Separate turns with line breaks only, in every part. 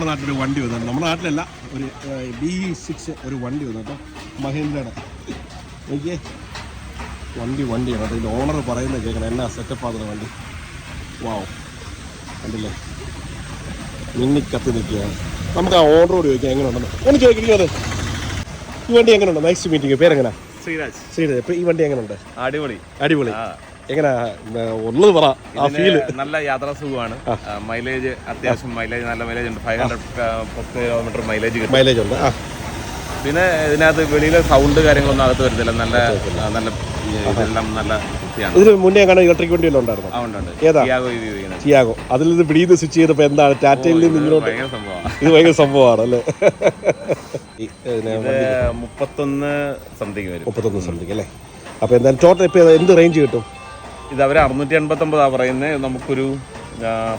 നമ്മുടെ നാട്ടിലൊരു വണ്ടി വന്നു നമ്മുടെ നാട്ടിലല്ല ഒരു ബി സിക്സ് ഒരു വണ്ടി വന്നു കേട്ടോ. മഹേന്ദ്രയുടെ. നോക്കിയേ. വണ്ടി വണ്ടിയാണ്. അതിൽ ഓണർ പറയുന്നത് കേൾക്കണം. എന്നാ സെറ്റപ്പ് ആകുന്ന വണ്ടി? വാവ് കണ്ടില്ലേ? മിന്നിക്കത്തി നിൽക്കുകയാണ്. നമുക്ക് ആ ഓർഡർ ഓണറോട് ചോദിക്കാം എങ്ങനെയുണ്ടെന്ന്. ഒന്ന് ചോദിക്കുന്നത് ഈ വണ്ടി എങ്ങനെയുണ്ട്? നെക്സ്റ്റ് മീറ്റിംഗ് പേരെങ്ങനാ?
ശ്രീരാജ്.
ശ്രീരാജ്. ഇപ്പം ഈ വണ്ടി എങ്ങനെയുണ്ട്?
അടിപൊളി.
അടിപൊളി. എങ്ങനെ ഉള്ളത് പറ ആ ഫീൽ
നല്ല യാത്രാ സുഖമാണ്. മൈലേജ് അത്യാവശ്യം മൈലേജ് നല്ല മൈലേജ് ഉണ്ട്. Five hundred kilometre mileage
mileage ഉണ്ട്
പിന്നെ ഇതിനകത്ത് വെളിയിലെ സൗണ്ട് കാര്യങ്ങളൊന്നും അകത്ത് വരുന്നില്ല നല്ല നല്ല ഇതെല്ലാം നല്ല
ഇതിന് മുന്നേ കാണാൻ ഇലക്ട്രിക് വണ്ടി ഉണ്ടായിരുന്നു? ഏതാ?
ടിയാഗോ
അതിൽ നിന്ന് പിടിയിൽ സ്വിച്ച് ചെയ്തപ്പോൾ എന്താണ്? ടാറ്റയിൽ നിന്ന് ഇങ്ങോട്ട് ഇത് ഭയങ്കര സംഭവമാണ് അല്ലേ?
മുപ്പത്തൊന്ന് സംതിങ് വരും.
മുപ്പത്തൊന്ന് സംതിങ് അല്ലേ? അപ്പോൾ എന്തായാലും ടോട്ടൽ ഇപ്പോൾ എന്ത് റേഞ്ച് കിട്ടും?
ഇത് അവർ അറുന്നൂറ്റി എൺപത്തി ഒമ്പതാ പറയുന്നത് നമുക്കൊരു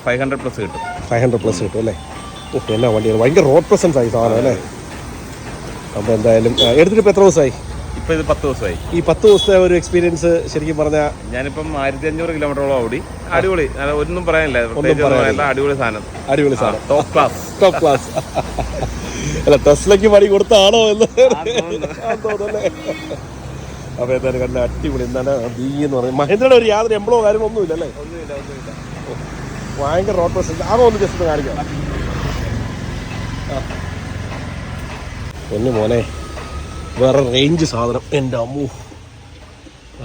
ഫൈവ് ഹൺഡ്രഡ് പ്ലസ് കിട്ടും.
ഫൈവ് ഹൺഡ്രഡ് പ്ലസ് കിട്ടും അല്ലേ? എന്നാ വണ്ടിയാണ്. ഭയങ്കര റോഡ് പ്രസൻസ് ആയി സാധനം അല്ലേ? അപ്പോൾ എന്തായാലും എടുത്തിട്ട് ഇപ്പോൾ എത്ര ദിവസമായി?
ഇപ്പോൾ ഇത് പത്ത് ദിവസമായി.
ഈ പത്ത് ദിവസത്തെ ഒരു എക്സ്പീരിയൻസ് ശരിക്കും പറഞ്ഞാൽ
ഞാനിപ്പം ആയിരത്തി അഞ്ഞൂറ് കിലോമീറ്ററോളം ഓടി. അടിപൊളി. ഒന്നും പറയാനില്ല. ഒന്നും പറയാനില്ല. അടിപൊളി സാധനം.
അടിപൊളി സാധനം.
ടോപ്പ് ക്ലാസ്
ടോപ്പ് ക്ലാസ് അല്ല ടെസ്ലയ്ക്ക് പണി കൊടുത്താണോ എന്ന് തോന്നുന്നല്ലേ അപ്പോൾ എന്തായാലും കണ്ട അടിപൊളി. എന്താണ് ബി എന്ന് പറയുന്നത് മഹേന്ദ്രയുടെ ഒരു യാതൊരു എംപ്ലോ കാര്യങ്ങളൊന്നും ഇല്ലല്ലേ
ഒന്നുമില്ല ഒന്നുമില്ല.
ഭയങ്കര റോഡ് പ്രസൻസ് അതോ ഒന്ന് ജസ്റ്റ് കാണിക്കാം. ഒന്ന് മോനെ വേറെ റേഞ്ച് സാധനം. എന്റെ അമ്മു.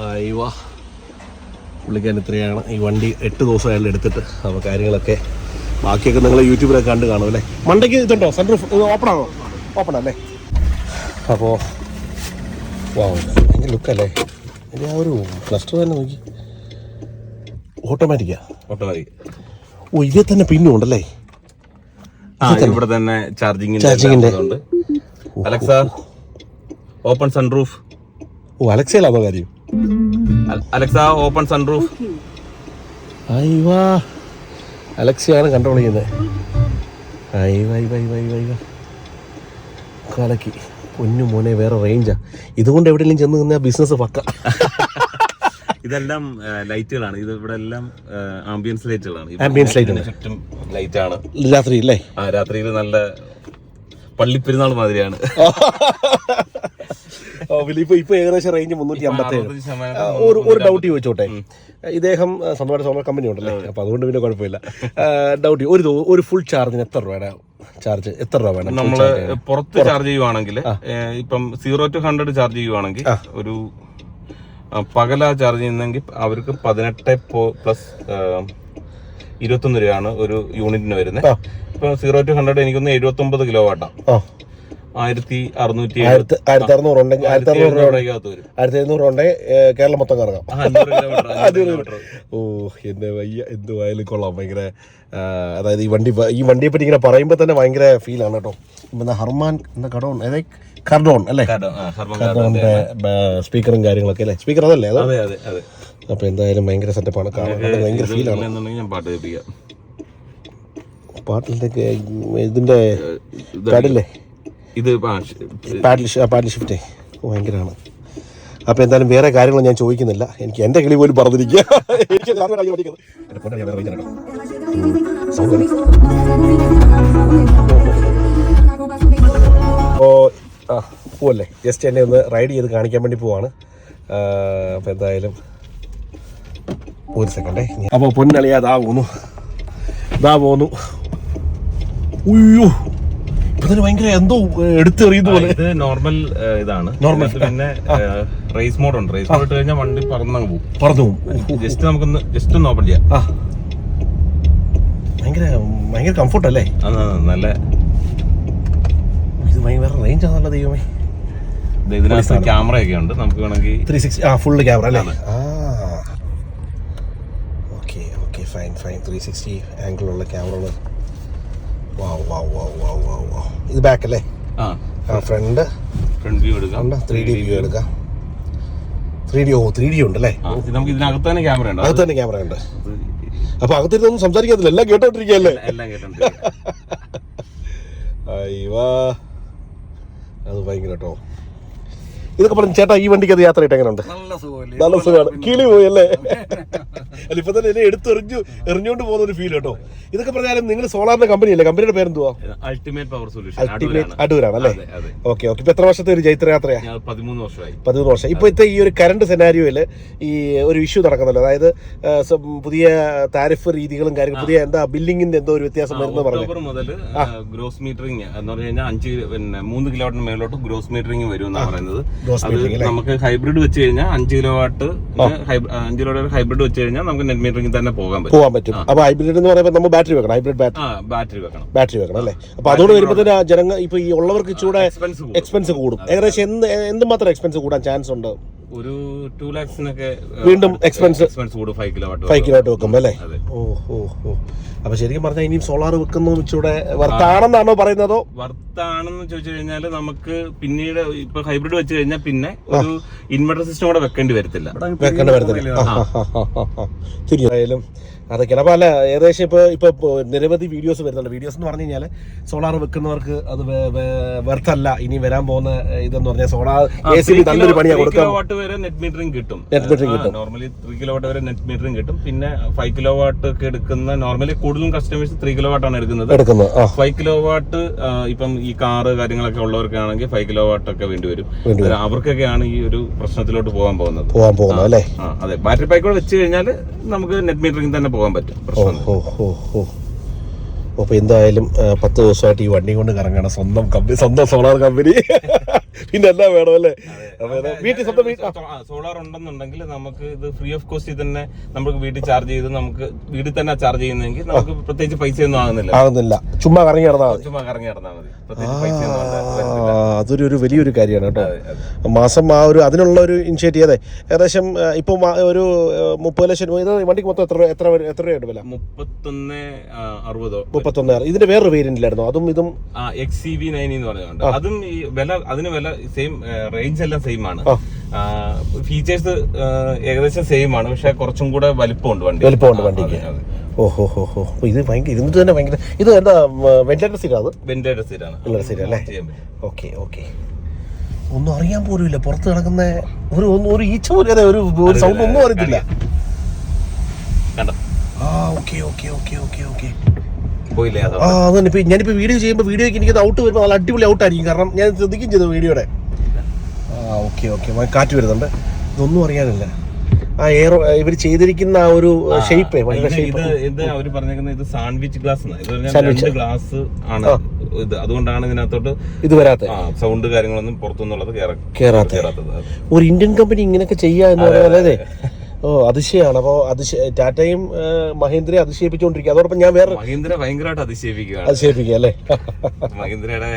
അയ്യോ പുള്ളിക്കാൻ ഇത്രയാണ്. ഈ വണ്ടി എട്ട് ദിവസം അയാൾ എടുത്തിട്ട്. അപ്പോൾ കാര്യങ്ങളൊക്കെ ബാക്കിയൊക്കെ നിങ്ങൾ യൂട്യൂബിലൊക്കെ കണ്ട് കാണും അല്ലേ? മണ്ടയ്ക്ക് ഇതുണ്ടോ? സെന്റർ ഓപ്പൺ ആണോ? ഓപ്പൺ അല്ലേ അപ്പോൾ വാ ഭയങ്കര ലുക്കല്ലേ എന്റെ ആ ഒരു ക്ലസ്റ്റർ തന്നെ നോക്കി. ഓട്ടോമാറ്റിക്കാ
ഓട്ടോമാറ്റിക്
ഓ ഇതേ തന്നെ പിന്നും ഉണ്ടല്ലേ?
ആ ഇവിടെ തന്നെ ചാർജിങ്ങിന്റെ
ചാർജിങ്ങിന്റെ.
അലക്സ ഓപ്പൺ സൺറൂഫ്
ഓ അലക്സയിലാണോ കാര്യം?
അലക്സ ഓപ്പൺ സൺറൂഫ്
അയ്യോ അലക്സയാണ് കൺട്രോൾ ചെയ്യുന്നത്. അയ്യോ അയ്യോ അയ്യോ അയ്യോ കലക്കി. പൊന്നു മോനെ വേറെ റേഞ്ചാ ഇതുകൊണ്ട് എവിടെയെങ്കിലും ചെന്ന് നിന്നാ ബിസിനസ് പക്ക.
ഇതെല്ലാം ലൈറ്റുകളാണ് ഇത് ഇവിടെ എല്ലാം ആംബിയൻസ് ലൈറ്റുകളാണ്
ആംബിയൻസ്
ലൈറ്റ് ചുറ്റും ലൈറ്റ് ആണ്
രാത്രി അല്ലേ
ആ രാത്രിയിൽ നല്ല പള്ളിപ്പെരുന്നാൾ മാതിരിയാണ്.
ഇപ്പൊ ഇപ്പൊ ഏകദേശം റേഞ്ച് മുന്നൂറ്റി ആ, ഒരു ഒരു ഡൗട്ട് ചോദിച്ചോട്ടെ. ഇദ്ദേഹം സ്വന്തമായിട്ട് സ്വന്തം കമ്പനി ഉണ്ടല്ലേ? അപ്പൊ അതുകൊണ്ട് പിന്നെ കുഴപ്പമില്ല. ഡൗട്ട് ഒരു ഒരു ഫുൾ ചാർജിന് എത്ര രൂപയുടെ ചാർജ് എത്ര രൂപ വേണം? നമ്മൾ
പുറത്ത് ചാർജ് ചെയ്യുവാണെങ്കിൽ ഇപ്പം സീറോ ടു ഹൺഡ്രഡ് ചാർജ് ചെയ്യുവാണെങ്കിൽ ഒരു പകല ചാർജ് ചെയ്യുന്നെങ്കിൽ അവർക്ക് പതിനെട്ട് പ്ലസ് ഇരുപത്തൊന്ന് രൂപയാണ് ഒരു യൂണിറ്റിന് വരുന്നത്. ഇപ്പൊ സീറോ ടു ഹൺഡ്രഡ് എനിക്കൊന്ന് എഴുപത്തി ഒമ്പത് കിലോ
വാട്ടാണ്
ആയിരത്തി അറുന്നൂറ്റി
ആയിരത്തി ആയിരത്തി അറുന്നൂറ് ഉണ്ടെങ്കിൽ ആയിരത്തി അറുന്നൂറ് രൂപ
രൂപയ്ക്കകത്ത് വരും.
ആയിരത്തി എഴുന്നൂറ് ഉണ്ടെങ്കിൽ കേരളം മൊത്തം കറങ്ങാം. ഓ എന്റെ വയ്യ എന്ത് വയലും കൊള്ളാം ഭയങ്കര അതായത് ഈ വണ്ടി ഈ വണ്ടിയെ പറ്റി ഇങ്ങനെ പറയുമ്പോൾ തന്നെ ഭയങ്കര ഫീലാണ് കേട്ടോ. ഇപ്പം ഹർമാൻ എന്ന കടോൺ? അതായത് കർഡോൺ അല്ലേ. കർഡോണിന്റെ സ്പീക്കറും കാര്യങ്ങളൊക്കെ അല്ലേ? സ്പീക്കർ അതല്ലേ അത്? അപ്പൊ എന്തായാലും ഭയങ്കര സെറ്റപ്പാണ് കാണാൻ ഭയങ്കര
ഫീൽ
ഫീലാണ്
പാട്ടിലേക്ക് ഞാൻ പാട്ട് കേൾപ്പിക്കാം.
പാട്ടിന്റെ ഇതിന്റെ
ഇത്
പാടില്ലേ
ഇത്
പാഡിൽ ഷിഫ്റ്റേ ഭയങ്കരമാണ് അപ്പോൾ എന്തായാലും വേറെ കാര്യങ്ങൾ ഞാൻ ചോദിക്കുന്നില്ല. എനിക്ക് എന്റെ കിളി പോലും പറഞ്ഞിരിക്കുക. എനിക്ക്. അപ്പോൾ ആ പോവല്ലേ. ജസ്റ്റ് എന്നെ ഒന്ന് റൈഡ് ചെയ്ത് കാണിക്കാൻ വേണ്ടി പോവാണ്. അപ്പോൾ എന്തായാലും ഒരു സെക്കൻഡേ അപ്പോൾ പൊന്നളിയാ ദാ പോന്നു. ദാ പോന്നു. ഉയ്യോ. തന്നെ ഭയങ്കര എന്തോ എടുത്തെറിയുന്ന പോലെ.
ഇത് നോർമൽ ഇതാണ്. നോർമൽ പിന്നെ റേസ് മോഡ് ഉണ്ട്. റേസ് മോഡ് ഇട്ട് കഴിഞ്ഞാൽ വണ്ടി പറന്നങ്ങ് പോകും.
പറന്നു പോകും.
ജസ്റ്റ് നമുക്കൊന്ന് ജസ്റ്റ് ഒന്ന് ഓപ്പൺ ചെയ്യാം.
ഭയങ്കര ഭയങ്കര കംഫർട്ട് അല്ലേ?
നല്ല.
ഇത് ഭയങ്കര റേഞ്ച് ആണല്ലോ ദൈവമേ.
ഇത് ഇതിനകത്ത് ക്യാമറ ഒക്കെ ഉണ്ട്. നമുക്ക് വേണമെങ്കിൽ
ത്രീ സിക്സ് ആ ഫുള്ള് ക്യാമറ അല്ലേ? ആ. Okay okay fine fine three sixty ആംഗിളുള്ള ക്യാമറകൾ വാവ് വാവ് വാവ് വാവ് വാവ് വാവ് ഇത് ബാക്ക് അല്ലേ
ആ
ആ ഫ്രണ്ട്
ഫ്രണ്ട് വ്യൂ എടുക്കാം.
ത്രീ ഡി വ്യൂ എടുക്കാം. ത്രീ ഡി ഓ ത്രീ ഡി ഉണ്ട് അല്ലേ
നമുക്ക് ഇതിനകത്ത് തന്നെ ക്യാമറ ഉണ്ട്.
അകത്ത് തന്നെ ക്യാമറ ഉണ്ട്. അപ്പൊ അകത്തിരുന്നൊന്നും സംസാരിക്കത്തില്ല എല്ലാം കേട്ടോണ്ടിരിക്കല്ലേ
എല്ലാം
അയ്യോ. അത് ഭയങ്കര കേട്ടോ. ഇതൊക്കെ പറഞ്ഞു ചേട്ടാ ഈ വണ്ടിക്ക് അത് യാത്ര ചെയ്തിട്ട് എങ്ങനെയുണ്ട്?
നല്ല
നല്ല സുഖമാണ്. കിളി പോയി അല്ലേ അല്ല ഇപ്പൊ തന്നെ എന്നെ എടുത്തെറിഞ്ഞു എറിഞ്ഞുകൊണ്ട് പോകുന്ന ഒരു ഫീൽ കേട്ടോ. ഇതൊക്കെ പറഞ്ഞാലും നിങ്ങൾ സോളാറിന്റെ കമ്പനി അല്ലേ? കമ്പനിയുടെ പേരെന്തുവാ?
അൾട്ടിമേറ്റ് പവർ സൊല്യൂഷൻ
അൾട്ടിമേറ്റ് അടൂരാണ്. അല്ലേ? ഓക്കെ ഓക്കെ ഇപ്പൊ എത്ര വർഷത്തെ ഒരു ചൈത്രയാത്രയാ
ഞാൻ പതിമൂന്ന് വർഷമായി.
പതിമൂന്ന് വർഷം. ഇപ്പോഴത്തെ ഈ ഒരു കറണ്ട് സെനാരിയോയിൽ ഈ ഒരു ഇഷ്യൂ നടക്കുന്നല്ലോ. അതായത് പുതിയ താരിഫ് രീതികളും കാര്യങ്ങളും പുതിയ എന്താ ബില്ലിങ്ങിന്റെ എന്തോ ഒരു വ്യത്യാസം വരുന്ന പറഞ്ഞു.
മുതൽ ഗ്രോസ് മീറ്ററിംഗ് എന്ന് പറഞ്ഞു കഴിഞ്ഞാൽ അഞ്ച് പിന്നെ മൂന്ന് കിലോമീറ്ററിന് മേലോട്ട് ഗ്രോസ് മീറ്ററിംഗ് വരും എന്നാണ് പറയുന്നത്. അത് നമുക്ക് ഹൈബ്രിഡ് വെച്ച് കഴിഞ്ഞാൽ അഞ്ച് കിലോ വാട്ട് അഞ്ച് കിലോ ഹൈബ്രിഡ് വെച്ച് കഴിഞ്ഞാൽ നമുക്ക് നെറ്റ് മീറ്ററിംഗ് തന്നെ പോകാൻ പറ്റും.
പോകാൻ പറ്റും. അപ്പൊ ഹൈബ്രിഡ് എന്ന് പറയുമ്പോൾ നമ്മൾ ബാറ്ററി വെക്കണം ഹൈബ്രിഡ് ബാറ്ററി.
ബാറ്ററി വെക്കണം.
ബാറ്ററി വെക്കണം അല്ലേ? അപ്പൊ അതോട് വരുമ്പോൾ ജനങ്ങൾ ഇപ്പൊ ഈ ഉള്ളവർക്ക് ഇച്ചൂടെ
എക്സ്പെൻസ്
കൂടും. ഏകദേശം എന്ത് എന്ത് മാത്രം എക്സ്പെൻസ് കൂടാൻ ചാൻസ് ഉണ്ട്?
ഒരു ടു ലാക്സിനൊക്കെ
വീണ്ടും എക്സ്പെൻസ്
എക്സ്പെൻസ് കൂടും ഫൈവ് കിലോ
ഫൈവ് കിലോ വെക്കുമ്പോൾ അല്ലേ. ഓ ഓ ഓ അപ്പൊ ശരിക്കും പറഞ്ഞാൽ ഇനിയും സോളാർ വെക്കുന്നതും ഇച്ചൂടെ വർത്താണെന്നാണോ പറയുന്നതോ?
വർത്താണെന്ന് ചോദിച്ചു കഴിഞ്ഞാൽ നമുക്ക് പിന്നീട് ഇപ്പൊ ഹൈബ്രിഡ് വെച്ച് കഴിഞ്ഞാൽ പിന്നെ ഒരു ഇൻവെർട്ടർ സിസ്റ്റം കൂടെ വെക്കേണ്ടി വരത്തില്ല.
വെക്കേണ്ടി വരത്തില്ല. തിരിഞ്ഞായാലും അതൊക്കെയാണ്. അപ്പോൾ അല്ല ഏകദേശം ഇപ്പോൾ ഇപ്പോൾ ഇപ്പൊ നിരവധി വീഡിയോസ് വരുന്നുണ്ട്. വീഡിയോസ് എന്ന് പറഞ്ഞു കഴിഞ്ഞാൽ സോളാർ വെക്കുന്നവർക്ക് അത് വെർത്തല്ല ഇനി വരാൻ പോകുന്ന ഇതെന്ന് പറഞ്ഞാൽ സോളാർ എ സി നല്ലൊരു പണിയാണ്
കൊടുക്കുന്നത് വാട്ട് വരെ നെറ്റ് മീറ്ററിംഗ് കിട്ടും.
നെറ്റ് മീറ്ററിംഗ് കിട്ടും.
നോർമലി ത്രീ കിലോ വാട്ട് വരെ നെറ്റ് മീറ്ററിംഗ് കിട്ടും. പിന്നെ ഫൈവ് കിലോ വാട്ട് ഒക്കെ എടുക്കുന്ന നോർമലി കൂടുതലും കസ്റ്റമേഴ്സ് ത്രീ കിലോ വാട്ടാണ് ആണ് എടുക്കുന്നത്.
എടുക്കുന്നത്
ഫൈവ് കിലോ വാട്ട് ഇപ്പം ഈ കാറ് കാര്യങ്ങളൊക്കെ ഉള്ളവർക്കാണെങ്കിൽ ഫൈവ് കിലോ വാട്ട് ഒക്കെ വേണ്ടി വരും. അവർക്കൊക്കെയാണ് ഈ ഒരു പ്രശ്നത്തിലോട്ട് പോകാൻ പോകുന്നത്.
പോകാൻ പോകുന്നത് അല്ലേ?
അതെ. ബാറ്ററി പൈക്കോട് കൂടെ വെച്ച് കഴിഞ്ഞാൽ നമുക്ക് നെറ്റ് മീറ്ററിംഗ് തന്നെ പോകാൻ പറ്റും.
അപ്പൊ എന്തായാലും പത്ത് ദിവസമായിട്ട് ഈ വണ്ടി കൊണ്ട് കറങ്ങണം. സ്വന്തം കമ്പനി സ്വന്തം സോളാർ കമ്പനി പിന്നെ എല്ലാം വേണം അല്ലേ? വീട്ടിൽ സ്വന്തം
സോളാർ ഉണ്ടെന്നുണ്ടെങ്കിൽ നമുക്ക് ഇത് ഫ്രീ ഓഫ് കോസ്റ്റ് തന്നെ നമുക്ക് വീട്ടിൽ ചാർജ് ചെയ്ത് നമുക്ക് വീട്ടിൽ തന്നെ ചാർജ് ചെയ്യുന്നെങ്കിൽ നമുക്ക് പ്രത്യേകിച്ച് പൈസ ഒന്നും ആകുന്നില്ല.
ആകുന്നില്ല. ചുമ്മാ കറങ്ങി നടന്നാൽ മതി.
ചുമ്മാ കറങ്ങി നടന്നാൽ മതി.
അതൊരു ഒരു വലിയൊരു കാര്യമാണ് കേട്ടോ. മാസം ആ ഒരു അതിനുള്ള ഒരു ഇനിഷ്യേറ്റീവ് അതെ. ഏകദേശം ഇപ്പൊ ഒരു മുപ്പത് ലക്ഷം രൂപ. ഇത് വണ്ടിക്ക് മൊത്തം എത്ര എത്ര എത്ര രൂപയുണ്ട് വില?
മുപ്പത്തൊന്ന് അറുപതോ.
മുപ്പത്തൊന്ന് ഇതിന്റെ വേറൊരു വേരിയന്റിലായിരുന്നു അതും ഇതും
എക്സ് സി വി നയൻ എന്ന് അതും ഈ വില അതിന് വില സെയിം റേഞ്ച് എല്ലാം സെയിം ആണ്. ഫീച്ചേഴ്സ് ഏകദേശം സെയിം ആണ്. പക്ഷെ കുറച്ചും കൂടെ വലിപ്പമുണ്ട് വണ്ടി
വലിപ്പമുണ്ട് വണ്ടിക്ക്. ഓഹോ ഹോ ഹോ ഇത് ഭയങ്കര തന്നെ ഭയങ്കര ഇത് എന്താ വെന്റിലേറ്റർ സീറ്റ് അത്?
വെന്റിലേറ്റർ സീറ്റാണ്
വെന്റിലേറ്റർ സീറ്റ് അല്ലേ? Okay okay. ഒന്നും അറിയാൻ പോലും ഇല്ല പുറത്ത് കിടക്കുന്ന ഒരു ഒന്നും ഒരു ഈച്ച പോലും ഒരു ഒരു സൗണ്ട് ഒന്നും അറിയത്തില്ല.
കണ്ടോ?
ആ okay okay okay okay okay.
പോയില്ലേ
ആ അതന്നെ ഇപ്പൊ ഞാനിപ്പോ വീഡിയോ ചെയ്യുമ്പോൾ വീഡിയോക്ക് എനിക്ക് ഔട്ട് വരുമ്പോൾ നല്ല അടിപൊളി ഔട്ടായിരിക്കും കാരണം ഞാൻ ശ്രദ്ധിക്കും ചെയ്തു വീഡിയോയുടെ. ആ ഓക്കെ ഓക്കെ കാറ്റ് വരുന്നുണ്ട്. ഇതൊന്നും അറിയാനില്ല. ആ എയറോ ഇവർ ചെയ്തിരിക്കുന്ന ആ ഒരു ഷേപ്പ് ഷേപ്പ്
ഇത് അവർ പറഞ്ഞേക്കുന്നത് ഇത് സാൻഡ്വിച്ച് ഗ്ലാസ്
Sandwich.
ഗ്ലാസ് ആണ് ഇത്. അതുകൊണ്ടാണ് ഇതിനകത്തോട്ട്
ഇത് വരാത്ത
സൗണ്ട് കാര്യങ്ങളൊന്നും പുറത്തുനിന്നുള്ളത് കേറ-
കേറാത്ത
കേറാത്തത്.
ഒരു ഇന്ത്യൻ കമ്പനി ഇങ്ങനെയൊക്കെ ചെയ്യാ എന്ന് പറയുന്നത് ഓ അതിശയാണ്. അപ്പോൾ അതിശയ ടാറ്റയും മഹീന്ദ്രയും അതിശയിപ്പിച്ചുകൊണ്ടിരിക്കുക അതോടൊപ്പം ഞാൻ വേറെ
മഹീന്ദ്ര ഭയങ്കരമായിട്ട് അതിശയിപ്പിക്കുകയാണ്.
അതിശയിപ്പിക്കുക അല്ലേ?
മഹീന്ദ്രയുടെ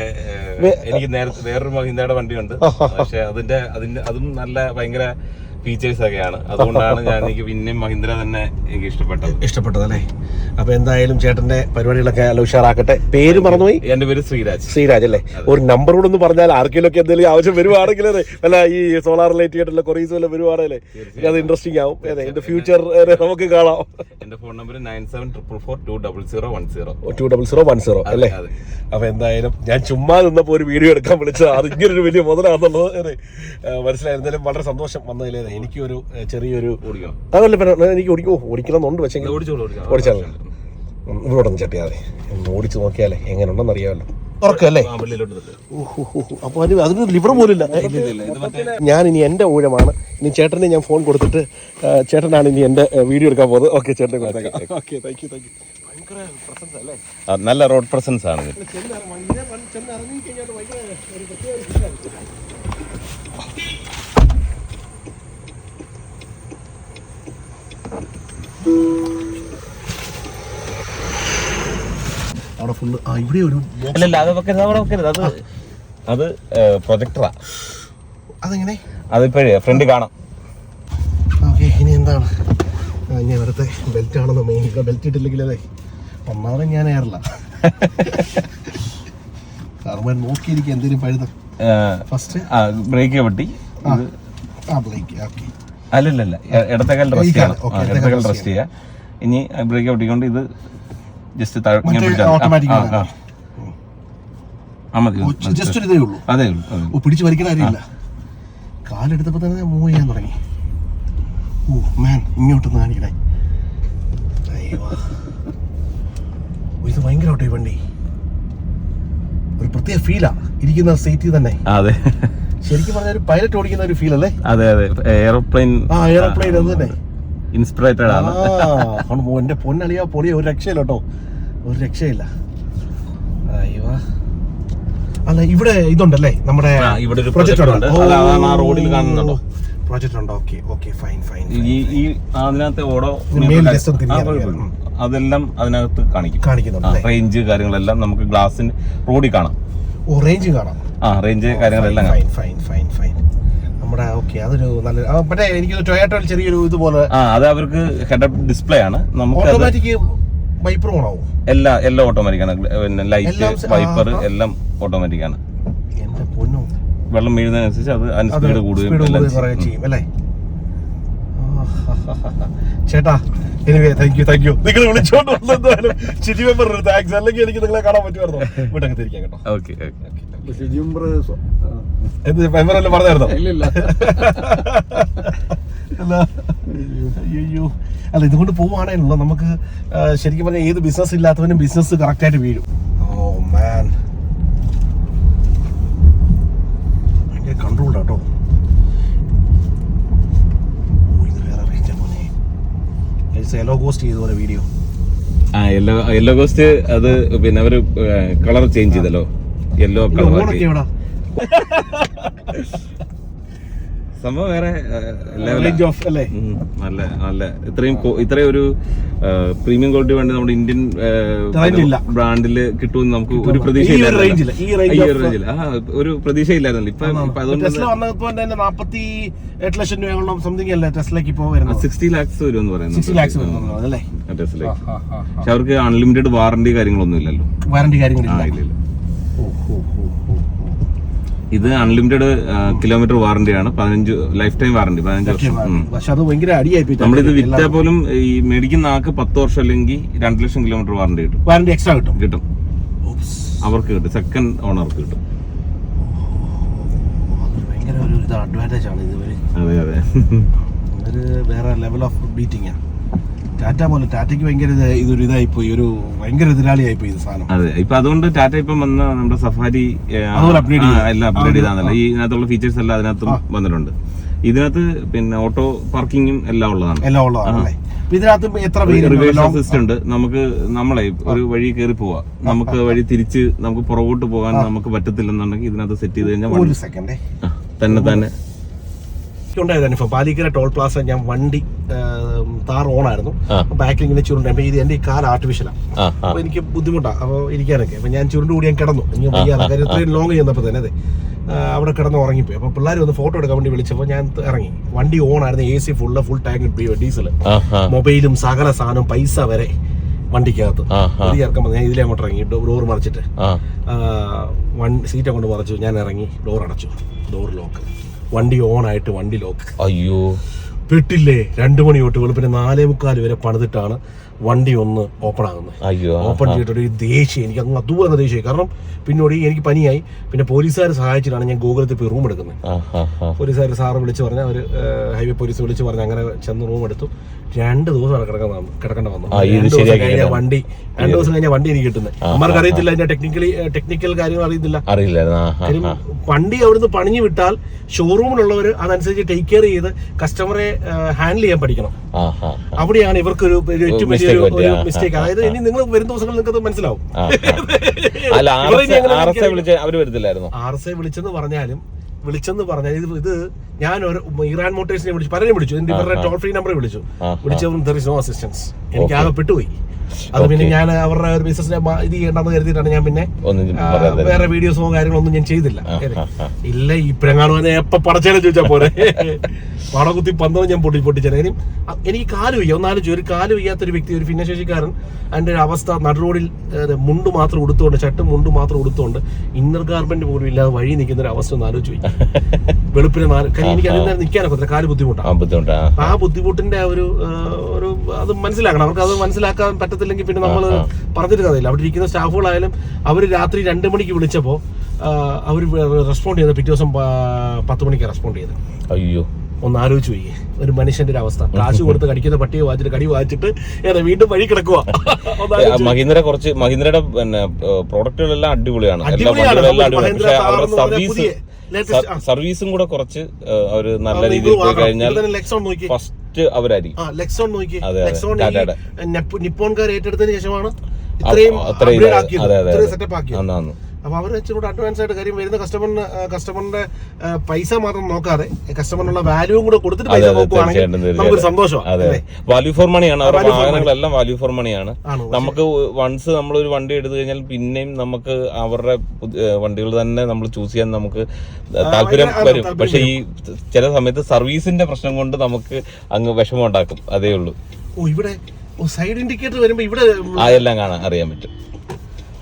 എനിക്ക് നേരത്തെ വേറൊരു മഹീന്ദ്രയുടെ വണ്ടിയുണ്ട്. പക്ഷെ അതിന്റെ അതിന്റെ അതും നല്ല ഭയങ്കര ഫീച്ചേഴ്സ് ഒക്കെയാണ്. അതുകൊണ്ടാണ് ഞാൻ എനിക്ക് പിന്നെയും മഹീന്ദ്ര തന്നെ എനിക്ക് ഇഷ്ടപ്പെട്ടത്.
ഇഷ്ടപ്പെട്ടതല്ലേ അപ്പൊ എന്തായാലും ചേട്ടന്റെ പരിപാടികളൊക്കെ നല്ല ഉഷാറാക്കട്ടെ. പേര് മറന്നുപോയി?
എന്റെ പേര് ശ്രീരാജ്.
ശ്രീരാജ് അല്ലേ? ഒരു നമ്പർ കൂടെ ഒന്ന് പറഞ്ഞാൽ ആർക്കെങ്കിലും ഒക്കെ എന്തെങ്കിലും ആവശ്യം വരുവാണെങ്കിൽ അതെ അല്ല ഈ സോളാർ റിലേറ്റ് ചെയ്തിട്ടുള്ള കൊറീസ് വല്ല വരുവാണല്ലേ അത് ഇൻട്രസ്റ്റിംഗ് ആവും. അതെ എന്റെ ഫ്യൂച്ചർ നമുക്ക് കാണാം.
എന്റെ phone number nine seven triple four two double zero one zero
two double zero one zero അല്ലേ. അപ്പൊ എന്തായാലും ഞാൻ ചുമ്മാ നിന്നപ്പോ ഒരു വീഡിയോ എടുക്കാൻ വിളിച്ചത്. അത് ഇങ്ങനെ ഒരു വലിയ മുതലാണെന്നുള്ളത് അതെ. മനസ്സിലായിരുന്നാലും വളരെ സന്തോഷം വന്നതിലേ എനിക്കൊരു ചെറിയൊരു അതല്ല പിന്നെ എനിക്ക് ഓടിക്കോ ഓടിക്കണമെന്നുണ്ട് പക്ഷേ
ഓടിച്ചോളൂ.
ഓടിച്ചാലോ ഇവിടെ ചട്ടിയാതെ ഓടിച്ചു നോക്കിയാലേ എങ്ങനെ അറിയാമല്ലോ. തുറക്കല്ലേ
ആ, വെളിയിലോട്ട് തട്ട്.
അപ്പൊ അതിന് അതിനൊരു ലിവർ പോലും ഇല്ല.
ഇല്ല, ഇത് മറ്റേ
ഞാൻ ഇനി എന്റെ ഊഴമാണ്. ഇനി ചേട്ടനെ ഞാൻ ഫോൺ കൊടുത്തിട്ട് ചേട്ടനാണ് ഇനി എന്റെ വീഡിയോ എടുക്കാൻ പോകുന്നത്. ഓക്കെ ചേട്ടനെ കൊടുത്തേക്കാം. Okay thank you thank you presence അല്ലേ?
നല്ല റോഡ് പ്രസൻസ് ആണ് Thank
ചെന്ന് ഇറങ്ങി കഴിഞ്ഞാൽ ഭയങ്കര ഒരു പ്രത്യേക അവിടെ ഫുള്ള് ആ ഇവിടെ ഒരു.
അല്ലല്ല അത് വെക്കരുത് അവിടെ വെക്കരുത്. അത് അത് പ്രൊജക്ടറാ
അതെങ്ങനെ?
അതിപ്പോഴേ ഫ്രണ്ട് കാണാം.
ഓക്കെ ഇനി എന്താണ്? ഞാൻ ഇനി അവിടുത്തെ ബെൽറ്റ് ആണെന്ന് മെയിൻ ബെൽറ്റ് ഇട്ടില്ലെങ്കിൽ അതെ. ഒന്നാമത് ഞാൻ ഏറില്ല കാരണം നോക്കിയിരിക്കും എന്തെങ്കിലും പഴുത. ഫസ്റ്റ്
ബ്രേക്ക് വെട്ടി.
ആ. ബ്രേക്ക് ഓക്കെ
അല്ലല്ലല്ല ഇടത്തേക്കാൽ റെസ്റ്റ് ചെയ്യണം
ഇടത്തേക്കാൽ
റെസ്റ്റ് ചെയ്യുക ഇനി ബ്രേക്ക് പൊട്ടിക്കൊണ്ട് ഇത് ജസ്റ്റ് ഓട്ടോമാറ്റിക്.
ജസ്റ്റ് ഒരു ഇതേ ഉള്ളൂ.
അതേ ഉള്ളൂ.
പിടിച്ച് വലിക്കുന്ന കാര്യമില്ല. കാലെടുത്തപ്പോൾ തന്നെ മൂവ് ചെയ്യാൻ തുടങ്ങി. ഓ മാൻ ഇങ്ങോട്ടൊന്ന് കാണിക്കണേ. ഇത് ഭയങ്കരമാട്ടോ ഈ വണ്ടി. ഒരു പ്രത്യേക ഫീലാ ഇരിക്കുന്ന സീറ്റിൽ തന്നെ.
അതെ.
ശരിക്കും പറഞ്ഞ ഒരു പൈലറ്റ് ഓടിക്കുന്ന ഒരു ഫീൽ അല്ലേ?
അതെ അതെ. എയർപ്ലെയിൻ
ആ എയർപ്ലെയിൻ അത് തന്നെ.
ഇൻസ്പിറേറ്റഡ് ആണ്.
എന്റെ പൊന്നളിയാ പൊളിയ ഒരു രക്ഷയില്ല കേട്ടോ. ഒരു രക്ഷയില്ല. അയ്യോ. അല്ല ഇവിടെ ഇതുണ്ടല്ലേ? നമ്മുടെ
ഇവിടെ ഒരു പ്രൊജക്ട് ഉണ്ട്. ആ റോഡിൽ കാണുന്നുണ്ടോ?
പ്രോജക്റ്റ് ഉണ്ടോ? ഓക്കെ ഓക്കെ ഫൈൻ ഫൈൻ
ഈ ഈ അതിനകത്തെ ഓടോ. അതെല്ലാം അതിനകത്ത് കാണിക്കും.
കാണിക്കുന്നുണ്ട്
റേഞ്ച് കാര്യങ്ങളെല്ലാം നമുക്ക് ഗ്ലാസിന് റോഡിൽ കാണാം.
ഓ റേഞ്ച് കാണാം.
ആ റേഞ്ച് കാര്യങ്ങളെല്ലാം
ഫൈൻ ഫൈൻ ഫൈൻ ഫൈൻ നമ്മുടെ ഓക്കെ അതൊരു നല്ല മറ്റേ എനിക്ക് ടൊയാറ്റോ ചെറിയൊരു ഇതുപോലെ
ആ അത് അവർക്ക് ഹെഡ് അപ്പ് ഡിസ്പ്ലേ ആണ്. നമുക്ക്
ഓട്ടോമാറ്റിക് വൈപ്പർ ഓണാവും?
എല്ലാം എല്ലാം ഓട്ടോമാറ്റിക് ആണ്. പിന്നെ ലൈറ്റ് വൈപ്പർ. എല്ലാം ഓട്ടോമാറ്റിക് ആണ്. വെള്ളം വീഴുന്നതിനനുസരിച്ച് അത് അതിന്
അത്
സ്പീഡ് കൂടുകയും ചെയ്യും.
അല്ലേ? ചേട്ടാ anyway thank you thank you നിങ്ങൾ വിളിച്ചോണ്ട് എന്തായാലും ഷിജി മെമ്പർ താങ്ക്സ് അല്ലെങ്കിൽ എനിക്ക് നിങ്ങളെ കാണാൻ പറ്റുമായിരുന്നു? വീട്ടൊക്കെ തിരിക്കാം കേട്ടോ.
ഓക്കെ ഓക്കെ
എന്ത് പറഞ്ഞായിരുന്നോ? അയ്യോ. അല്ല ഇതുകൊണ്ട് പോവാണേലോ നമുക്ക് ശരിക്കും പറഞ്ഞാൽ ഏത് ബിസിനസ് ഇല്ലാത്തവനും ബിസിനസ് കറക്റ്റ് ആയിട്ട് വീഴും. ഓ മാൻ ഭയങ്കര കൺട്രോൾഡ് കേട്ടോ ഗോസ്റ്റ് ചെയ്ത വീഡിയോ
ആ യെല്ലോ യെല്ലോ കോസ്റ്റ് അത് പിന്നെ അവർ കളർ ചേഞ്ച് ചെയ്തല്ലോ. യെല്ലോ കളർ സംഭവം വേറെ നല്ല നല്ല. ഇത്രയും ഇത്രയും ഒരു പ്രീമിയം ക്വാളിറ്റി വേണ്ടി നമ്മുടെ ഇന്ത്യൻ ബ്രാൻഡിൽ കിട്ടുമെന്ന് നമുക്ക് ഒരു പ്രതീക്ഷ
ഒരു
പ്രതീക്ഷ ഇല്ലായിരുന്നല്ലോ ഇപ്പൊ ഇപ്പൊ അതുകൊണ്ട്
ടെസ്ല വന്നപ്പോ തന്നെ നാപ്പത്തി എട്ട് ലക്ഷം രൂപയോളം സംതിങ് അല്ലേ ടെസ്ലക്ക് ഇപ്പോ വരുന്നത്?
സിക്സ്റ്റി ലാക്സ് വരും എന്ന് പറയുന്നത് പക്ഷെ അവർക്ക് അൺലിമിറ്റഡ് വാറണ്ടി കാര്യങ്ങളൊന്നും ഇല്ലല്ലോ.
വാറണ്ടി കാര്യങ്ങളില്ല
ഇത് അൺലിമിറ്റഡ് കിലോമീറ്റർ വാറണ്ടിയാണ് പതിനഞ്ച് ലൈഫ് ടൈം വാറണ്ടി പതിനഞ്ച് വർഷം. നമ്മളിത് വിറ്റാൽ പോലും ഈ മേടിക്കുന്ന ആൾക്ക് പത്ത് വർഷം അല്ലെങ്കിൽ രണ്ട് ലക്ഷം കിലോമീറ്റർ വാറണ്ടി കിട്ടും.
വാറണ്ടി എക്സ്ട്രാ കിട്ടും.
കിട്ടും. അവർക്ക് കിട്ടും. സെക്കൻഡ് ഓണർക്ക് കിട്ടും.
അഡ്വാന്റേജ് ആണ് ഇതുവരെ.
അതെ അതെ.
വേറെ ലെവൽ ഓഫ് ബീറ്റിംഗ് ടാറ്റ പോലെ ടാറ്റയ്ക്ക് ഭയങ്കര ഇത് ഇതൊരു ഇതായി പോയി ഒരു ഭയങ്കര എതിരാളിയായി പോയി ഇത് സാധനം.
അതെ ഇപ്പൊ അതുകൊണ്ട് ടാറ്റ ഇപ്പം വന്ന നമ്മുടെ സഫാരി
ചെയ്തു.
എല്ലാം അപ്ഗ്രേഡ് ചെയ്താണല്ലോ ഈ അതിനകത്തുള്ള ഫീച്ചേഴ്സ് എല്ലാം അതിനകത്തും വന്നിട്ടുണ്ട്. ഇതിനകത്ത് പിന്നെ ഓട്ടോ പാർക്കിങ്ങും എല്ലാം ഉള്ളതാണ്.
എല്ലാം ഉള്ളതാണ് ഇതിനകത്ത് എത്ര
അസിസ്റ്റ് ഉണ്ട്. നമുക്ക് നമ്മളെ ഒരു വഴി കയറി പോവാ. നമുക്ക് വഴി തിരിച്ച് നമുക്ക് പുറകോട്ട് പോകാൻ നമുക്ക് പറ്റത്തില്ലെന്നുണ്ടെങ്കിൽ ഇതിനകത്ത് സെറ്റ് ചെയ്ത് കഴിഞ്ഞാൽ തന്നെ തന്നെ.
ഉണ്ടായത് അനുഭവം പാലിക്കര ടോൾ പ്ലാസ ഞാൻ വണ്ടി താർ ഓൺ ആയിരുന്നു. ബാക്കിൽ ഇങ്ങനെ ചുരുണ്ടായി ഇത് എന്റെ ഈ കാർ ആർട്ടിഫിഷ്യലാണ് അപ്പൊ എനിക്ക് ബുദ്ധിമുട്ടാണ് അപ്പോൾ ഇരിക്കാനൊക്കെ. അപ്പൊ ഞാൻ ചുരുണ്ട് കൂടി ഞാൻ കിടന്നു. വയ്യാതെ കാര്യം ഇത്രയും ലോങ് ചെയ്യുന്നപ്പോൾ തന്നെ അതെ. അവിടെ കിടന്ന് ഉറങ്ങിപ്പോയി. അപ്പോൾ പിള്ളേർ ഒന്ന് ഫോട്ടോ എടുക്കാൻ വേണ്ടി വിളിച്ചപ്പോൾ ഞാൻ ഇറങ്ങി. വണ്ടി ഓൺ ആയിരുന്നു A C full full tank diesel
ആ ആ.
മൊബൈലും സകല സാധനവും പൈസ വരെ വണ്ടിക്കകത്ത്.
ആ.
ഇത് ഞാൻ ഇതിലേ അങ്ങോട്ട് ഇറങ്ങി. ഡോർ മറിച്ചിട്ട്. വൺ സീറ്റ് അങ്ങോട്ട് മറിച്ചു. ഞാൻ ഇറങ്ങി. ഡോർ അടച്ചു. ഡോർ ലോക്ക് വണ്ടി ഓൺ ആയിട്ട് വണ്ടി ലോക്ക്.
അയ്യോ.
പെട്ടില്ലേ രണ്ടു മണി തൊട്ട് വെളുപ്പിന് നാലേ മുക്കാൽ വരെ പണിതിട്ടാണ്. വണ്ടി ഒന്ന് ഓപ്പൺ ആകുന്നത്. ഓപ്പൺ ചെയ്തിട്ട് ഒരു ദേഷ്യം എനിക്ക് അങ്ങ് അതുപോലെ ദേഷ്യമായി കാരണം പിന്നോട് എനിക്ക് പനിയായി. പിന്നെ പോലീസുകാർ സഹായിച്ചിട്ടാണ് ഞാൻ ഗൂഗിളത്തിൽ പോയി റൂം എടുക്കുന്നത്. പോലീസുകാർ സാറ് വിളിച്ച് പറഞ്ഞ അവർ ഹൈവേ പോലീസ് വിളിച്ച് പറഞ്ഞ് അങ്ങനെ ചെന്ന് റൂം എടുത്തു. രണ്ട് ദിവസം കിടക്കാൻ വന്നു കിടക്കേണ്ട വന്നു. രണ്ട് ദിവസം കഴിഞ്ഞ വണ്ടി രണ്ട് ദിവസം കഴിഞ്ഞ വണ്ടി എനിക്ക് കിട്ടുന്നത്. അമ്മർക്ക് അറിയത്തില്ല അതിന്റെ ടെക്നിക്കലി ടെക്നിക്കൽ കാര്യങ്ങൾ അറിയത്തില്ല.
അറിയില്ല
വണ്ടി അവിടുന്ന് പണിഞ്ഞു വിട്ടാൽ ഷോറൂമിലുള്ളവർ അതനുസരിച്ച് ടേക്ക് കെയർ ചെയ്ത് കസ്റ്റമറെ ഹാൻഡിൽ ചെയ്യാൻ പഠിക്കണം. അവിടെയാണ് ഇവർക്ക് ഒരു ഒരു ഏറ്റവും
ആ,
മിസ്റ്റേക്ക് അതായത് ഇനി നിങ്ങൾ വരും ദിവസങ്ങളിൽ നിങ്ങൾക്ക് മനസ്സിലാവും.
അല്ല ആർ എസ് വിളിച്ച് അവർ വരത്തില്ലായിരുന്നു.
ആർ എസ് ഐ വിളിച്ചെന്ന് പറഞ്ഞാലും വിളിച്ചെന്ന് പറഞ്ഞാൽ ഇത് ഇത് ഞാൻ ഒരു ഇറാൻ മോട്ടേഴ്സിനെ വിളിച്ചു പലരെയും വിളിച്ചു. ഇവരുടെ ടോൾ ഫ്രീ നമ്പർ വിളിച്ചു.
വിളിച്ചു
വിളിച്ചവരും ദർ ഇസ് നോ അസിസ്റ്റൻസ് എനിക്ക് ആകെ പെട്ടുപോയി. അത് പിന്നെ ഞാൻ അവരുടെ ഒരു ബിസിനസിനെ ഇത് ചെയ്യണ്ടെന്ന് കരുതിയിട്ടാണ് ഞാൻ പിന്നെ വേറെ വീഡിയോസോ കാര്യങ്ങളൊന്നും ഞാൻ ചെയ്തില്ല. ഇല്ല ഇപ്പഴെങ്ങാണോ എപ്പ പടച്ചേനെ ചോദിച്ചാ പോരെ? പടകുത്തി പന്തോ ഞാൻ പൊട്ടി പൊട്ടിച്ചേനെ. കാര്യം എനിക്ക് കാലു വയ്യ. ഒന്നാലും ഒരു കാലു വയ്യാത്ത ഒരു വ്യക്തി ഒരു ഭിന്നശേഷിക്കാരൻ അതിന്റെ ഒരു അവസ്ഥ നടുറോഡിൽ മുണ്ട് മാത്രം ഉടുത്തുകൊണ്ട് ചട്ടും മുണ്ട് മാത്രം ഉടുത്തുകൊണ്ട് ഇന്നർ ഗാർമെന്റ് പോലും ഇല്ലാതെ വഴി നിൽക്കുന്ന ഒരു അവസ്ഥ ഒന്ന് ആലോചിച്ചു വെളുപ്പിനെ നാല് കാര്യം എനിക്ക് അതിൽ നിൽക്കാനൊക്കെ കാൽ ബുദ്ധിമുട്ടാണ്
ആ
ബുദ്ധിമുട്ടിന്റെ ഒരു ഒരു അത് മനസ്സിലാക്കണം. അവർക്ക് അത് മനസ്സിലാക്കാൻ പറ്റത്തില്ലെങ്കിൽ പിന്നെ നമ്മൾ പറഞ്ഞിട്ട് കഥയില്ല അവിടെ ഇരിക്കുന്ന സ്റ്റാഫുകളായാലും അവർ രാത്രി രണ്ട് മണിക്ക് വിളിച്ചപ്പോൾ അവർ റെസ്പോണ്ട് ചെയ്ത് പിറ്റേ ദിവസം പത്ത് മണിക്ക് റെസ്പോണ്ട് ചെയ്ത്.
അയ്യോ.
ഒന്ന് ആലോചിച്ച് പോയി ഒരു മനുഷ്യന്റെ ഒരു അവസ്ഥ. കാശ് കൊടുത്ത് കടിക്കുന്ന പട്ടിയെ വാങ്ങിച്ചിട്ട് കടി വാങ്ങിച്ചിട്ട് ഏതാ വീണ്ടും വഴി കിടക്കുക
മഹീന്ദ്ര കുറച്ച് മഹീന്ദ്രയുടെ പിന്നെ പ്രോഡക്റ്റുകളെല്ലാം അടിപൊളിയാണ്. എല്ലാ
അടിപൊളിയാണ്.
വണ്ടികളെല്ലാം അടിപൊളിയാണ്.
മഹീന്ദ്ര
അവരുടെ സർവീസ് കൂടെ കുറച്ച് അവർ നല്ല രീതിയിൽ പോയി കഴിഞ്ഞാൽ
ഫസ്റ്റ്
ഫസ്റ്റ് അവരായിരിക്കും
ലെക്സോൺ നോക്കി. ലെക്സോൺ. നിപ്പോൺകാർ ഏറ്റെടുത്തതിന് ശേഷമാണ് ഇത്രയും. സെറ്റപ്പ് ആക്കിയത്
അന്ന് അന്ന്
അപ്പൊ അവർ ഇച്ചിരി അഡ്വാൻസ് ആയിട്ട് കാര്യം വരുന്ന കസ്റ്റമറിന് കസ്റ്റമറിന്റെ പൈസ മാത്രം നോക്കാതെ കസ്റ്റമറിനുള്ള വാല്യൂവും കൂടെ കൊടുത്തിട്ട് പൈസ
നോക്കുകയാണെങ്കിൽ
നോക്കുവാണെങ്കിൽ നമുക്കൊരു സന്തോഷമാണ്
വാല്യൂ ഫോർ മണിയാണ് അവരുടെ വാഹനങ്ങളെല്ലാം വാല്യൂ ഫോർ മണിയാണ് നമുക്ക് വൺസ് നമ്മൾ ഒരു വണ്ടി എടുത്തു കഴിഞ്ഞാൽ പിന്നെയും നമുക്ക് അവരുടെ വണ്ടികൾ തന്നെ നമ്മൾ ചൂസ് ചെയ്യാൻ നമുക്ക് താല്പര്യം വരും. പക്ഷേ ഈ ചില സമയത്ത് സർവീസിന്റെ പ്രശ്നം കൊണ്ട് നമുക്ക് അങ്ങ് വിഷമം ഉണ്ടാക്കും. അതേ ഉള്ളൂ.
ഓ ഇവിടെ സൈഡ് ഇൻഡിക്കേറ്റർ വരുമ്പോ ഇവിടെ
എല്ലാം കാണാൻ അറിയാൻ പറ്റും.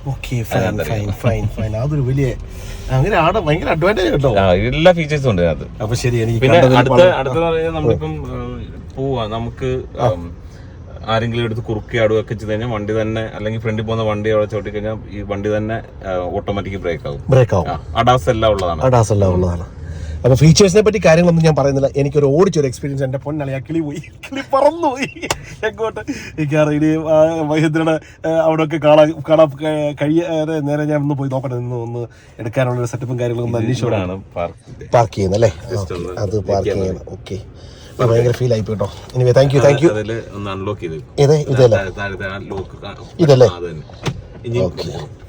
Okay fine fine fine fine അതൊരു വലിയ അങ്ങനെ ആടെ ഭയങ്കര അഡ്വാന്റേജ് കേട്ടോ
ആ, എല്ലാ ഫീച്ചേഴ്സും ഉണ്ട് അത്
അപ്പൊ ശരി എനിക്ക്
പിന്നെ അടുത്ത അടുത്ത നമ്മളിപ്പം പോവാ. നമുക്ക് ആരെങ്കിലും എടുത്ത് കുറുക്കി ഒക്കെ ചെയ്ത് കഴിഞ്ഞാൽ വണ്ടി തന്നെ അല്ലെങ്കിൽ ഫ്രണ്ടിൽ പോകുന്ന വണ്ടി അവിടെ ചവിട്ടി കഴിഞ്ഞാൽ ഈ വണ്ടി തന്നെ ഓട്ടോമാറ്റിക് ബ്രേക്ക് ആവും.
ബ്രേക്ക് ആവും.
അഡാസ് എല്ലാം ഉള്ളതാണ്.
അഡാസ് എല്ലാം ഉള്ളതാണ്. അപ്പൊ ഫീച്ചേഴ്സിനെ പറ്റി കാര്യങ്ങളൊന്നും ഞാൻ പറയുന്നില്ല. എനിക്കൊരു ഓടിച്ചൊരു എക്സ്പീരിയൻസ് എന്റെ പൊന്നാളി ആ കിളി പോയി. കിളി പറന്നു പോയി. എങ്ങോട്ട്? എനിക്കറിയാം ഇനി മഹേന്ദ്രയുടെ അവിടെ ഒക്കെ കാണാൻ കാണാൻ കഴിയ നേരെ ഞാൻ ഒന്ന് പോയി നോക്കട്ടെ നിന്ന് ഒന്ന് എടുക്കാനുള്ള സെറ്റപ്പും കാര്യങ്ങളും ഒന്ന്
അന്വേഷിച്ചോടാണ് പാർക്ക്
ചെയ്യുന്നത്
അല്ലേ?
അത് പാർക്ക് ചെയ്യണം ഓക്കെ ഭയങ്കര ഫീൽ ആയി കേട്ടോ ഇനി താങ്ക് യു താങ്ക് യു ഇതല്ലേ? ഇതല്ലേ?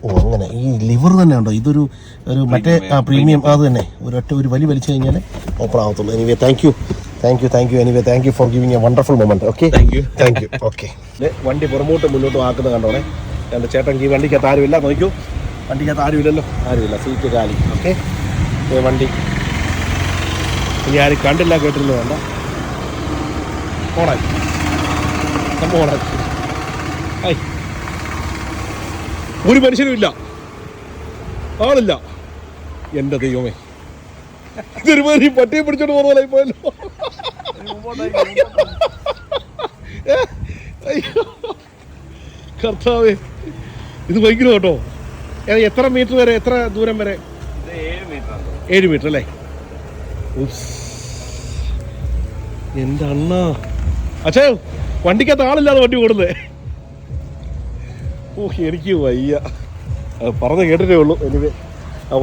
ഓ അങ്ങനെ. ഈ ലിവർ തന്നെ ഉണ്ടോ ഇതൊരു ഒരു മറ്റേ ആ പ്രീമിയം അത് തന്നെ. ഒരൊറ്റ ഒരു വലി വലിച്ചു കഴിഞ്ഞാൽ open ആവത്തുള്ളൂ. Anyway thank you thank you thank you anyway thank you for giving a wonderful moment okay
thank you
thank you okay വണ്ടി പുറമോട്ട് മുന്നോട്ട് ആക്കുന്നത് കണ്ടോണേ? എന്റെ ചേട്ടൻ ഈ വണ്ടിക്കകത്ത് ആരുമില്ല? നോക്കൂ. വണ്ടിക്കകത്ത് ആരുമില്ലല്ലോ? ആരുമില്ല. സീറ്റ് കാലി. ഓക്കെ വണ്ടി. ഇനി ആരും കണ്ടില്ല കേട്ടില്ല വേണ്ട ഓണാക്കി നമ്മൾ ഓണാക്കി ഐ. ഒരു മനുഷ്യനും ഇല്ല ആളില്ല. എന്റെ ദൈവമേ. തിരുമതി പട്ടിയെ പിടിച്ചോണ്ട് പോകുന്ന പോയല്ലോ. കർത്താവേ ഇത് ഭയങ്കര കേട്ടോ. എത്ര മീറ്റർ വരെ എത്ര ദൂരം വരെ?
ഏഴ് മീറ്റർ
അല്ലേ? എന്താണ് എന്റെ അണ്ണ. അച്ഛേ വണ്ടിക്കകത്ത് ആളില്ലാതെ വണ്ടി ഓടുന്നേ. ഓ എനിക്ക് വയ്യ. പറഞ്ഞ് കേട്ടിട്ടേ ഉള്ളൂ. എനിവേ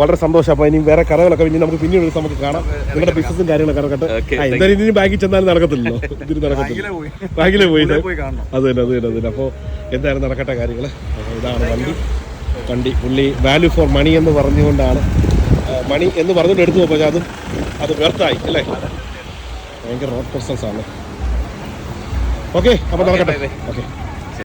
വളരെ സന്തോഷം. അപ്പൊ ഇനി വേറെ കഥകളൊക്കെ ഇനി നമുക്ക് പിന്നീട് ഒരു നമുക്ക് കാണാം. നിങ്ങളുടെ ബിസിനസും കാര്യങ്ങളൊക്കെ നടക്കട്ടെ. എന്തായാലും ഇനി ബാങ്കിൽ ചെന്നാലും നടക്കത്തില്ലല്ലോ. ഇതിന് നടക്കത്തില്ല. ബാങ്കിൽ പോയി. അത് തന്നെ അത് തന്നെ അത് തന്നെ. അപ്പോൾ എന്തായാലും നടക്കട്ടെ കാര്യങ്ങൾ ഇതാണ് വണ്ടി. വണ്ടി. പുള്ളി വാല്യൂ ഫോർ മണി എന്ന് പറഞ്ഞുകൊണ്ടാണ്. മണി എന്ന് പറഞ്ഞുകൊണ്ട് എടുത്തു നോക്കുക അതും അത് വെർത്തായി അല്ലേ? ഭയങ്കര റോഡ് പ്രസൻസ് ആണ്. ഓക്കെ അപ്പോൾ നടക്കട്ടെ. ഓക്കെ